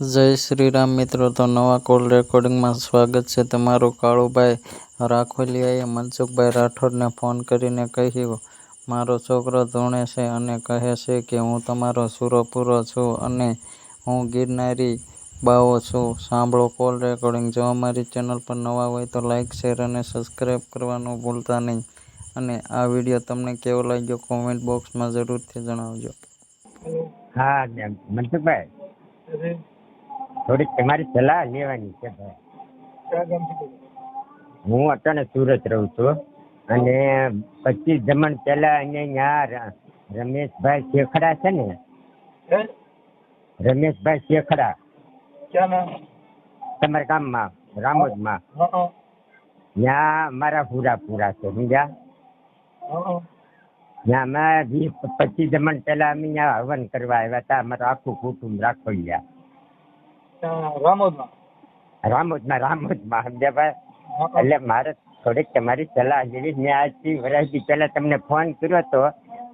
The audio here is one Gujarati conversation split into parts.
જય શ્રી રામ મિત્રો, તો નવા કોલ રેકોર્ડિંગમાં સ્વાગત છે તમારું કાળુભાઈ રાખોલિયાએ મનસુખભાઈ રાઠોડને ફોન કરીને કહ્યું, મારો છોકરો ધૂણે છે અને કહે છે કે હું તમારો સુરોપુરો છું અને હું ગિરનારી બાવો છું. સાંભળો, કોલ રેકોર્ડિંગ. જો અમારી ચેનલ પર નવા હોય તો લાઇક શેર અને સબસ્ક્રાઈબ કરવાનું ભૂલતા નહીં. અને આ વીડિયો તમને કેવો લાગ્યો કોમેન્ટ બોક્સમાં જરૂરથી જણાવજો. હા, મનસુખભાઈ. થોડીક તમારી સલાહ લેવાની છે ભાઈ? હું અત્યારે સુરત રહું છું અને પચીસ જમણ પહેલા અહીંયા રમેશભાઈ શેખડા છે ને? રમેશભાઈ શેખડા. તમારા ગામમાં રામોદમાં. હં, ત્યાં મારા પૂરા પૂરા છે સમજ્યા? ત્યાં અમે વીસ પચીસ જમણ પહેલા અમે ત્યાં હવન કરવા આવ્યા હતા. અમારું આખું કુટુંબ રાખોલિયા રામોદમાં. રામોદમાં રામોદમાં સમજ્યા એટલે મારે થોડીક તમારી સલાહ લેવી મેં આજથી વર્ષથી પહેલા તમને ફોન કર્યો હતો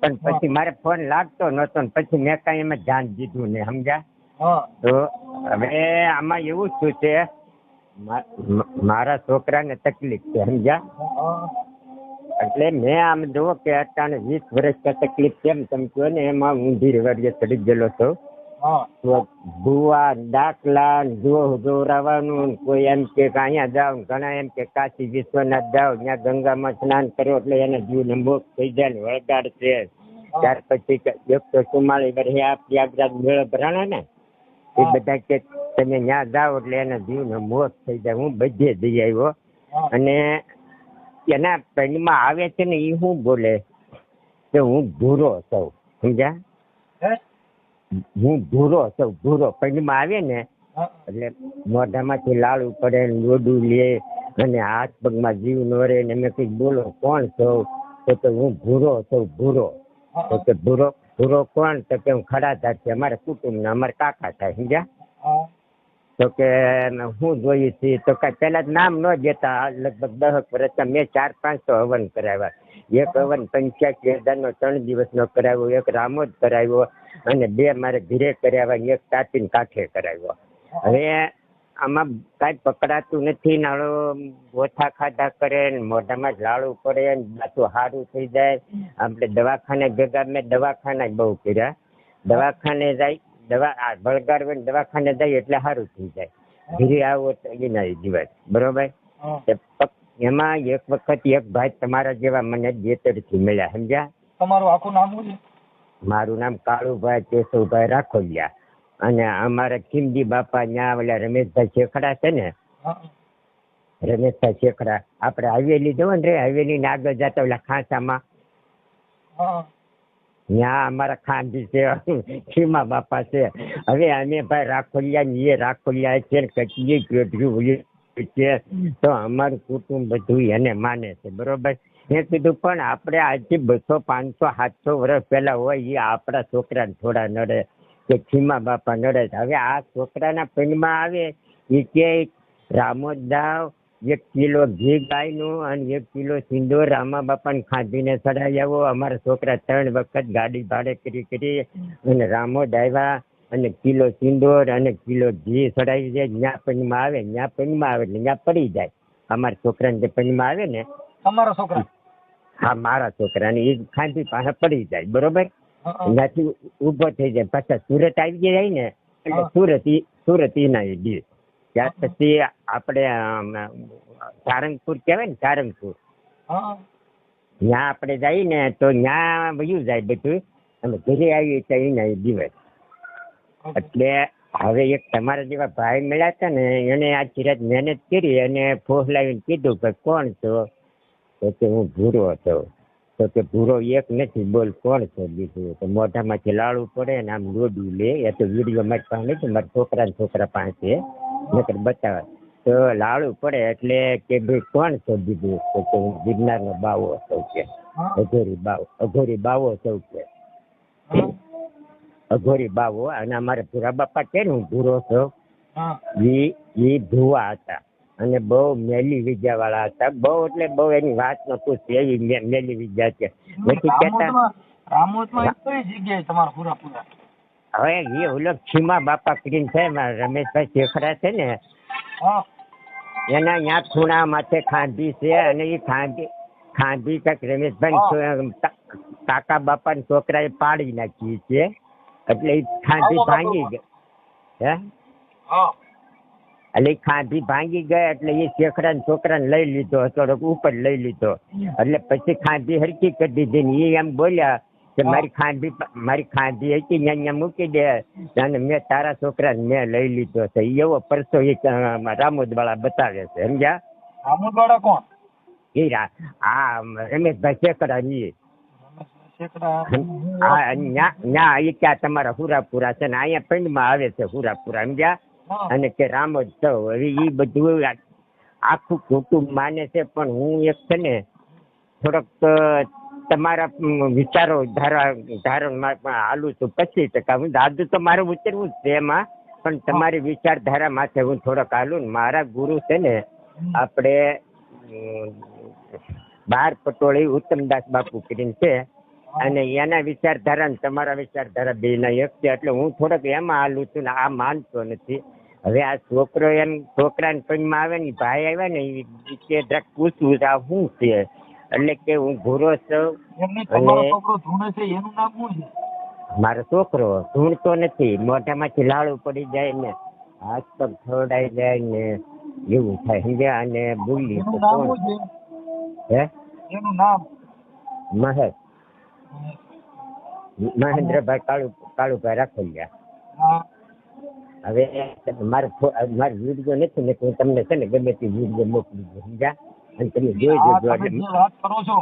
પણ પછી મારે ફોન લાગતો નહોતો પછી મેં કાંઈ એમાં ધ્યાન દીધું નહીં સમજ્યા? તો હવે આમાં એવું શું છે? મારા છોકરાને તકલીફ છે સમજ્યા? એટલે મેં આમ જુઓ કે અત્યારે વીસ વર્ષ તકલીફ કેમ તમે કહો ને? એમાં ઊંધી રવાડીએ ચડી ગયેલો છું. તો ભૂવા દાખલા જોરાવાનું કોઈ એમ કે અહીંયા જાવ ઘણા એમ કે કાશી વિશ્વનાથ જાવ ત્યાં ગંગામાં સ્નાન કરો એટલે એને જીવને લંબો થઈ જાય ને વળગાડશે ત્યાર પછી એકસો ચુમ્માળીસ વર્ષે આ પ્રયાગરાજ મેળો ભરાણો ને? એ બધા કે તમે ત્યાં જાઓ એટલે એના જીવને મોત થઈ જાય. હું બધે જઈ આવ્યો. અને એના પેનમાં આવે છે ને એ હું બોલે? કે હું ભૂરો છું. સમજ્યા? હું ભૂરો છું ભૂરો. પેનમાં આવે ને એટલે મોઢામાંથી લાડુ પડે ને લોડું લે અને હાથ પગમાં જીવ ન રહે ને મેં કઈ બોલો કોણ છો? તો કે હું ભૂરો સૌ ભૂરો. તો કે ભૂરો ભૂરો કોણ? તો કે હું થાય છે અમારા કુટુંબના અમારા કાકા થાય સમજ્યા? તો કે હું જોયું છે? તો કે જ નામ ન દેતા લગભગ દસ વર્ષ મેં ચાર પાંચ તો હવન કરાવ્યા. એક હવન પંચ્યાસી હજારનો ત્રણ દિવસનો કરાવ્યો, એક રામોદ કરાવ્યો અને બે મારે ઘીરે કરાવ્યા એક તાતીન કાંઠે કરાવ્યો. હવે આમાં કાંઈ પકડાતું નથી, નાળો ઓછા ખાધા કરે ને મોઢામાં લાડુ પડે ને પાછું સારું થઈ જાય. આપણે દવાખાને ભેગા મેં દવાખાના બહુ કર્યા. દવાખાને જાય દવા આ વળગાડવે ને દવાખાને જાય એટલે સારું થઈ જાય. ઘીરે આવો તો દિવસ. બરોબર? એમાં એક વખત એક ભાઈ તમારા જેવા મને જેતરથી મળ્યા સમજ્યા? તમારું આખું નામ શું છે? મારું નામ કાળુભાઈ કેશવભાઈ રાખોલિયા. અને અમારા ખીમજી બાપા ન્યા ઓલા રમેશભાઈ શેખડા છે ને? રમેશભાઈ શેખડા. આપણે હવેલી જવું ને રે હવેલી ને આગળ જતા ઓલા ખાંચામાં ત્યાં અમારા ખાંડી છે, ખીમા બાપા છે. હવે અમે ભાઈ રાખોલિયા એ રાખોલિયા છે કચીએ કેટલી છે. તો અમારું કુટુંબ બધું એને માને છે, બરોબર? મેં કીધું, પણ આપણે આજથી બસો, પાંચસો, સાતસો વર્ષ પહેલા હોય એ આપણા છોકરાને થોડા નડે કે ખીમા બાપા નડે હવે આ છોકરાના પિંડમાં આવે, એ કે રામોદાવ એક કિલો ઘી ગાયનું અને એક કિલો સિંદૂર રામા બાપાને ખાધીને ચડાવી આવો. અમારા છોકરા ત્રણ વખત ગાડી ભાડે કરી કરી અને રામો ડાયવા અને કિલો સિંદૂર અને કિલો ઘી ચડાવી જાય. ત્યાં પનમાં આવે ત્યાં પનમાં આવે એટલે ત્યાં પડી જાય. અમારા છોકરાને જે પનમાં આવે ને તમારા છોકરા? હા મારા છોકરાને એ ખાંધી પાસે પડી જાય બરોબર? ત્યાંથી ઊભો થઈ જાય. પાછા સુરત આવી જાય ને એટલે. સુરત ઈ- સુરત એના એ દી ત્યાર પછી આપણે સારંગપુર કહેવાય ને સારંગપુર. ત્યાં આપણે જઈએ ને તો ત્યાં વયું જાય બધું. અમે ઘરે આવીએ ત્યાં દિવસ. એટલે હવે એક તમારા જેવા ભાઈ મળ્યા હતા ને એને આ રાત મહેનત કરી અને ફોસલાવીને કીધું કે કોણ છો? તો કે હું ભૂરો હતો. તો કે ભૂરો એક નથી બોલ કોણ છે બીજું? તો મોઢામાંથી લાડુ પડે ને આમ લોડું લે. એ તો વીડિયો મારી પાસે નથી મારા છોકરા ને છોકરા પાસે. છે નકર બતાવે. તો લાડુ પડે એટલે કે ભાઈ કોણ છો બીજું તો કે હું ગિરનારનો બાવો સૌ કે અઘોરી બાવો અઘોરી બાવો સૌ કે. અઘોરી બાવો અને અમારે ભૂરા બાપા છે ને હું ભૂરો છો એ ઈ ઈ ભુવા હતા. અને બહુ મેલી વિદ્યા વાળા હતા. બહુ એટલે બહુ એની વાત ન પૂછ એવી મેલી વિદ્યા છે. નથી કેતા રામોદમાં કઈ જગ્યાએ તમારા પૂરા પૂરા હવે એ ઓલો ખીમા બાપા કરીને છે રમેશભાઈ શેખરા છે ને એના અહીંયા ખૂણા માથે ખાંધી છે અને એ ખાંધી ખાંધી કાંઈક રમેશભાઈ કાકા બાપાના છોકરાએ પાડી નાખી છે એટલે એ ખાંધી ભાંગી બાપુ. ગઈ હે? એટલે એ ખાંધી ભાંગી ગઈ એટલે એ શેખરાના છોકરાને લઈ લીધો થોડોક ઉપર લઈ લીધો એટલે પછી ખાંધી હરકી કરી દીધી ને એ એમ બોલ્યા કે મારી ખાંડી મારી ખાંડી હતી ને અહીંયા મૂકી દે. અને મેં તારા છોકરાને મેં લઈ લીધો છે. એવો પરસો એ રામોદ વાળા બતાવે છે. સમજ્યા? રામોદવાળા કોણ? એ રા આ રમેશભાઈ શેકડા હા ના એ ક્યાં તમારા હુરાપુરા છે ને અહીંયા પિંડમાં આવે છે હુરાપુરા સમજ્યા? અને કે રામ જ હવે એ બધું આખું કુટુંબ માને છે પણ હું એક છે ને થોડોક તમારા વિચારો ધારા ધારણમાં પણ હાલું છું. પચીસ ટકા. હું દાદુ તો મારું ઉતરવું જ છે એમાં. પણ તમારી વિચારધારા માથે હું થોડોક હાલું ને મારા ગુરુ છે ને આપણે બાર પટોળી ઉત્તમદાસ બાપુ કરીને છે. અને એના વિચારધારા ને તમારા વિચારધારા બે ના એક છે. એટલે હું થોડોક એમાં હાલું છું ને આ માનતો નથી. હવે આ છોકરો એમ છોકરાને પગમાં આવે ને ભાઈ આવ્યા ને એ કે જરાક પૂછવું છે આ શું છે? એટલે કે હું ઘોરો છું અને- છે એનું નામ શું છે? મારો છોકરો ધૂણતો નથી મોઢામાંથી લાડુ પડી જાય ને હાથ પગ છોડાઈ જાય ને એવું થાય સમજ્યા અને બોલી હે? એનું નામ? મહેશ. મહેન્દ્રભાઈ કાળુ કાળુભાઈ રાખોલિયા. હવે મારે મારે વીડિયો નથી ને હું તમને છે ને ગમે તે વીડિયો મોકલી દઉં સમજ્યા? તમે જે વાત કરો છો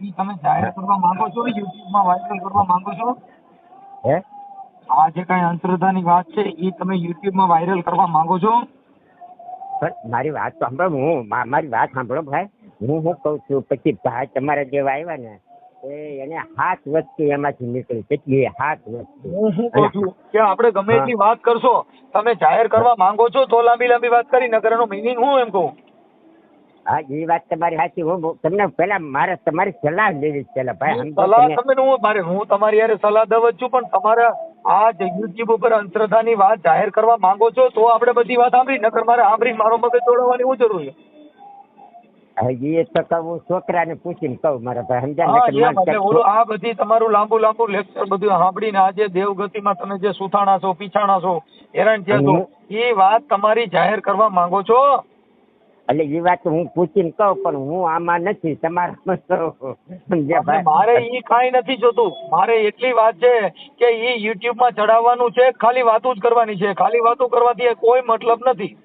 એ તમે જાહેર કરવા માંગો છો યુટ્યુબમાં વાયરલ કરવા માંગો છો? હે? આ જે કઈ અંધશ્રદ્ધાની વાત છે એ તમે યુટ્યુબમાં વાયરલ કરવા માંગો છો? પણ મારી વાત સાંભળો હું મારી વાત સાંભળો ભાઈ. હું શું કહું છું પછી ભાઈ તમારા જેવા આવ્યા ને એ એને હાથ વસ્તુ એમાંથી નીકળી કેટલી હાથ વસ્તુ. હું કહું છું કે આપણે ગમે એટલી વાત કરશો તમે જાહેર કરવા માંગો છો તો લાંબી લાંબી વાત કરી નગરનો એનો મિનિંગ હું એમ કહું? હા એ વાત તમારી સાચી. હું તમને પેલા મારે તમારી સલાહ લેવી પેલા ભાઈ. સલાહ તમે- તમે હું મારે હું તમારી યારે સલાહ દઉં છું પણ તમારે આ યુટ્યુબ ઉપર અંધશ્રદ્ધાની વાત જાહેર કરવા માંગો છો તો આપણે બધી વાત સાંભળી નકર મારે સાંભળી મારો મગજ દોડવાની હું જરૂર છે. એ તો કહું છોકરાને પૂછીને કહું મારા ભાઈ સમજ્યા આ બધી તમારું લાંબુ લાંબુ લેક્ચર બધું સાંભળીને આજે દેવગતિમાં તમે જે સુથાણા છો પીછાણા છો હેરાન થયા છો એ વાત તમારી જાહેર કરવા માંગો છો. એટલે એ વાત હું પૂછીને કહું પણ હું આમાં નથી તમારામાં મારે એ કાંઈ નથી જોતું. મારે એટલી વાત છે કે ઈ યુટ્યુબમાં ચડાવવાનું છે ખાલી વાતો જ કરવાની છે. ખાલી વાતો કરવાથી કોઈ મતલબ નથી.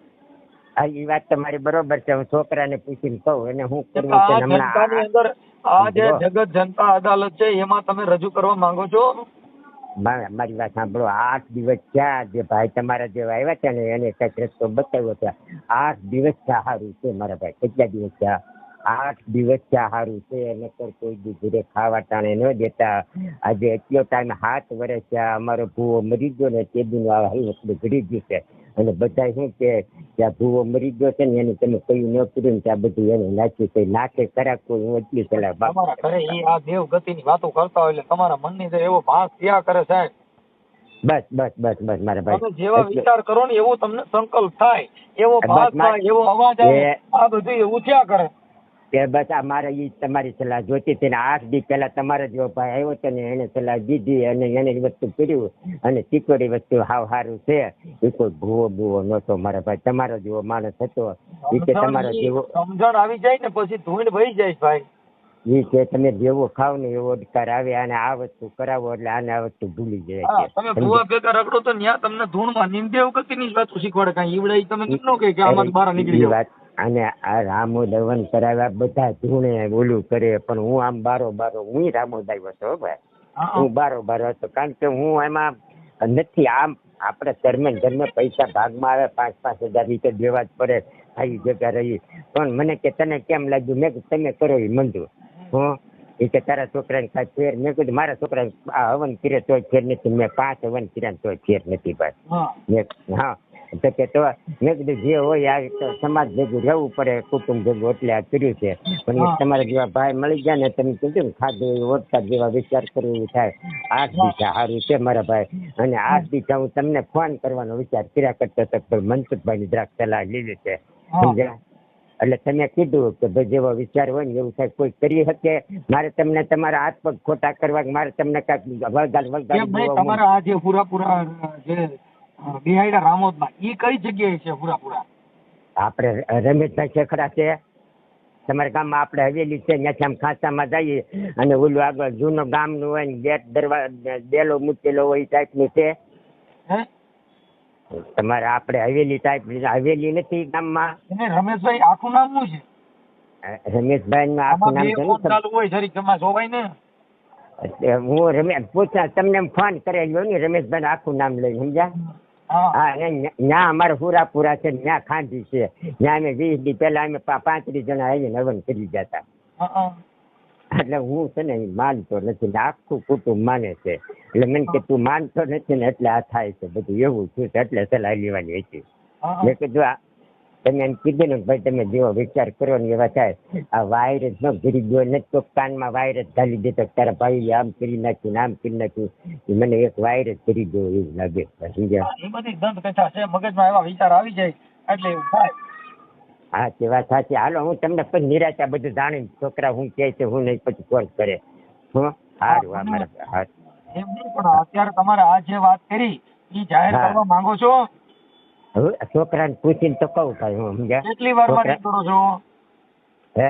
હા એ વાત તમારી બરોબર છે. હું છોકરાને પૂછીને કહું એને હું કરવું છે જનતાની હમણાં અંદર આ જે જગત જનતા અદાલત છે એમાં તમે રજૂ કરવા માંગો છો? મારી વાત સાંભળો. આઠ દિવસ થયા જે ભાઈ તમારા જેવા આવ્યા છે ને એને કંઈક રસ્તો બતાવ્યો છે. આઠ દિવસ સારું છે મારા ભાઈ. કેટલા દિવસ થયા આઠ દિવસ સારું છે. નકર કોઈ દી ઘરે ખાવા ટાણે ન દેતા. આજે એટલો ટાઈમ હાથ વર્ષ અમારો ભૂવો મરી ગયો ને તે દિન હાલ એટલે ઘડી ગયું છે. અને બધા શું કે આ ભૂવો મરી ગયો છે ને એને તમે કયું ન કર્યું ને ત્યાં બધું એને નાખ્યું કઈ નાખે ખરા કોઈ હું એટલી સલાહ તમારા ઘરે એ આ દેવ ગતિની વાતો કરતા હોય એટલે તમારા મનની અંદર એવો ભાસ થયા કરે સાહેબ. બસ બસ બસ બસ મારા તમે ભાઈ જેવા વિચાર કરો ને એવો તમને સંકલ્પ થાય. એવો ભાસ થાય એવો અવાજ આવે આ બધું એવું થયા કરે. કે બસ આ મારે એ તમારી સલાહ જોતી હતી આઠ દી પહેલા તમારા જેવો ભાઈ આવ્યો હતો ને એને સલાહ દીધી અને એને વસ્તુ કર્યું અને ચીકોડી વસ્તુ હાવ સારું છે. એ કોઈ ભૂવો ભૂવો નહોતો મારા ભાઈ. તમારો જેવો માણસ હતો. એ કે તમારો જેવો સમજણ આવી જાય ને પછી ધૂંડ ભઈ જાય ભાઈ. એ કે તમે જેવો ખાવ ને એવો અધિકાર આવે અને આ વસ્તુ કરાવો એટલે આને આ વસ્તુ ભૂલી જાય તમે ભૂવા ભેગા રખડો તો ત્યાં તમને ધૂળમાં નિંદેવ ગતિની જ વાતો શીખવાડે? કાંઈ ઈવડે તમે નો કે આમાં બહાર નીકળી જાવ અને આ રામો દવન કરાવ્યા બધા ધૂણે ઓલું કરે પણ હું આમ બારો બારો હું રામોદ આવ્યો હતો ભાઈ. હું બારો બારો હતો કારણ કે હું એમાં નથી આમ આપણે ધર્મે ધર્મે પૈસા ભાગમાં આવે પાંચ પાંચ હજાર રીતે દેવા જ પડે આવી જગ્યા રહી. પણ મને કે તને કેમ લાગ્યું? મેં તમે કરો એ મંજૂર. હું? એ કે તારા છોકરાને કાંઈ ફેર મેં કીધું મારા છોકરાને આ હવન કરે તોય ફેર નથી. મેં પાંચ હવન કર્યા તોય ફેર નથી ભાઈ. હા. તો કે તો મેં કીધું જે હોય આ સમાજ ભેગું રહેવું પડે કુટુંબ ભેગું એટલે આ કર્યું છે. પણ તમારા જેવા ભાઈ મળી ગયા ને તમે કીધું ને ખાધું એવું ઓળખા જેવા વિચાર કરવો એવું થાય. આઠ દિશા સારું છે મારા ભાઈ. અને આઠ દિશા હું તમને ફોન કરવાનો વિચાર કર્યા કરતો હતો પણ મનસુખભાઈની જરાક સલાહ લીધી છે. સમજ્યા? એટલે તમે કીધું કે ભાઈ જેવો વિચાર હોય ને એવું થાય કોઈ કરી શકે? મારે તમને તમારા હાથ પગ ખોટા કરવા મારે તમને કાંઈક વળગાડ વળગાડ તમારા આ જે પૂરા પૂરા જે બિહાઈડા રામોદમાં. ઈ કઈ જગ્યાએ છે પૂરા પૂરા? આપણે રમેશભાઈ શેખડા છે. તમારા ગામમાં આપણે હવેલી છે ત્યાંથી આમ ખાંસામાં જઈએ અને ઓલું આગળ જૂનો ગામનું હોય ને ગેટ દરવાજા ડેલો મૂકેલો હોય એ ટાઈપનું છે. તમારે આપણે હવેલી ટાઈપ હવેલી નથી ગામમાં. રમેશભાઈ આખું નામ શું છે? રમેશભાઈ નું આખું નામ ચાલુ હોય જરીક તમારે જોવાય ને. ને હું રમેશ પૂછા તમને ફોન કરેલો ને રમેશભાઈ આખું નામ લઈ સમજ્યા? હા. અને ત્યાં અમારે હુરાપુરા છે ત્યાં ખાંડી છે. ત્યાં અમે વીસ દી પહેલા અમે પાંત્રીસ જણા આવીને હવન કરી હા. એટલે હું છે ને માનતો નથી ને આખું કુટુંબ માને છે. એટલે મને કે તું માનતો નથી ને એટલે આ થાય છે. બધું એવું થયું છે એટલે સલાહ લેવાની હતી. મેં કીધું તમે એમ કીધું ને ભાઈ તમે જેવો વિચાર કરો ને એવા થાય. આ વાયરસ નો ગીરી ગયો નથી તો કાનમાં વાયરસ ઘાલી દેતો કે તારા ભાઈ આમ કરી નાખ્યું આમ કરી નાખ્યું. મને એક વાયરસ કરી ગયો એવું લાગે. સમજ્યા? એ બધી દંત કથા છે મગજમાં એવા વિચાર આવી જાય એટલે એવું થાય. હા તે વાત સાચી. હાલો હું તમને પછી નિરાશા બધું જાણીને છોકરા હું કહે છે હું નહીં પછી કોલ કરે. હું? સારું અમારા એમ નહીં પણ અત્યારે તમારે આ જે વાત કરી એ જાહેર કરવા માંગો છો હવે છોકરાને પૂછીને તો કહું ભાઈ હું સમજ્યા? કેટલી વારમાં ring કરો છો? હે?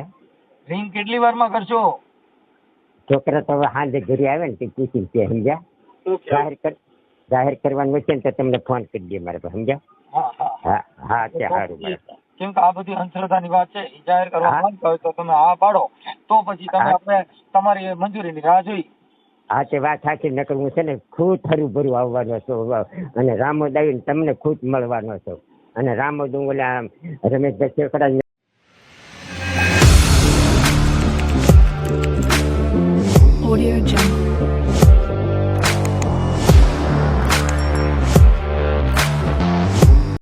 રિંગ કેટલી વારમાં કરશો? છોકરા તો હવે સાંજે ઘરે આવે ને તે પૂછીને તે સમજ્યા? જાહેર કર જાહેર કરવાનું છે ને તો તમને ફોન કરી દે મારે સમજ્યા? હા હા. તે સારું મારા. કેમ કે આ બધી અંધશ્રદ્ધાની વાત છે જાહેર કરવા માંગતા હોય તો તમે હા પાડો. તો પછી તમે. આપણે તમારી મંજૂરીની રાહ જોઈ. હા તે વાત સાચી, નકર હું છે ને ખુદ હરું ભરું આવવાનો છું અને રામોદ આવીને તમને ખુદ મળવાનો છું. અને રામોદ હું ઓલા રમેશભાઈ શેખડા